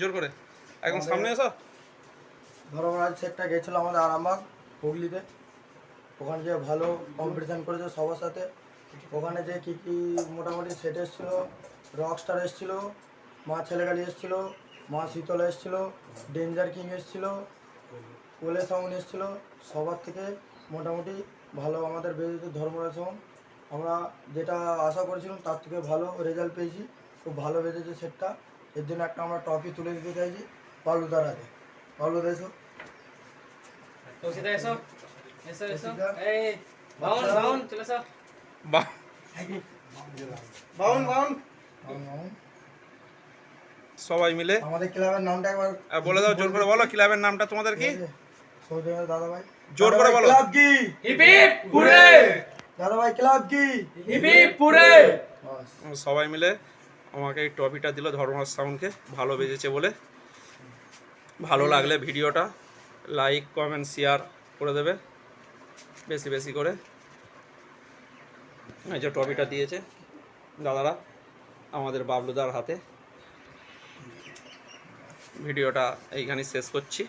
জোর করে। একদম সামনে এসো। ধর্মরাজ সেটটা গেছিল আমাদের আরামবাগ হুগলিতে। ওখানে যে ভালো কম্পিটিশান করেছে সবার সাথে। ওখানে যে কী কী মোটামুটি সেট এসেছিল রকস্টার এসেছিল মা ছেলেগালি এসেছিল মা শীতল এসেছিল ডেঞ্জার কিং এসেছিল কোলে সাউন্ড এসেছিল সবার থেকে মোটামুটি ভালো আমাদের বেরিয়েছে ধর্মরাজ সাউন্ড আমরা যেটা আশা করেছিলাম তার থেকে ভালো রেজাল্ট পেয়েছি খুব ভালো বেজেছে সেটটা এর জন্য একটা আমরা ট্রফি তুলে দিতে চাইছি পালুদার হাতে। পালুদা এসো। এসো। এসো এসো। এই বাউন বাউন চলে এসো। বাহ বাউন বাউন। বাউন সবাই মিলে। আমাদের ক্লাবের নামটা একবার বলে দাও জোর করে বলো ক্লাবের নামটা তোমাদের কি? দাদা ভাই জোর করে বলো। ক্লাব কি? পুরে। দাদা ভাই ক্লাব কি? হিপ হিপ পুরে সবাই মিলে। আমাকে এই ট্রফিটা দিল ধর্মরাজ সাউন্ডকে, ভালো বেজেছে বলে। ভালো লাগলে ভিডিওটা লাইক, কমেন্ট, শেয়ার করে দেবে, বেশি বেশি করে। এই যে ট্রফিটা দিয়েছে দাদারা আমাদের বাবলুদার হাতে। ভিডিওটা এইখানেই শেষ করছি।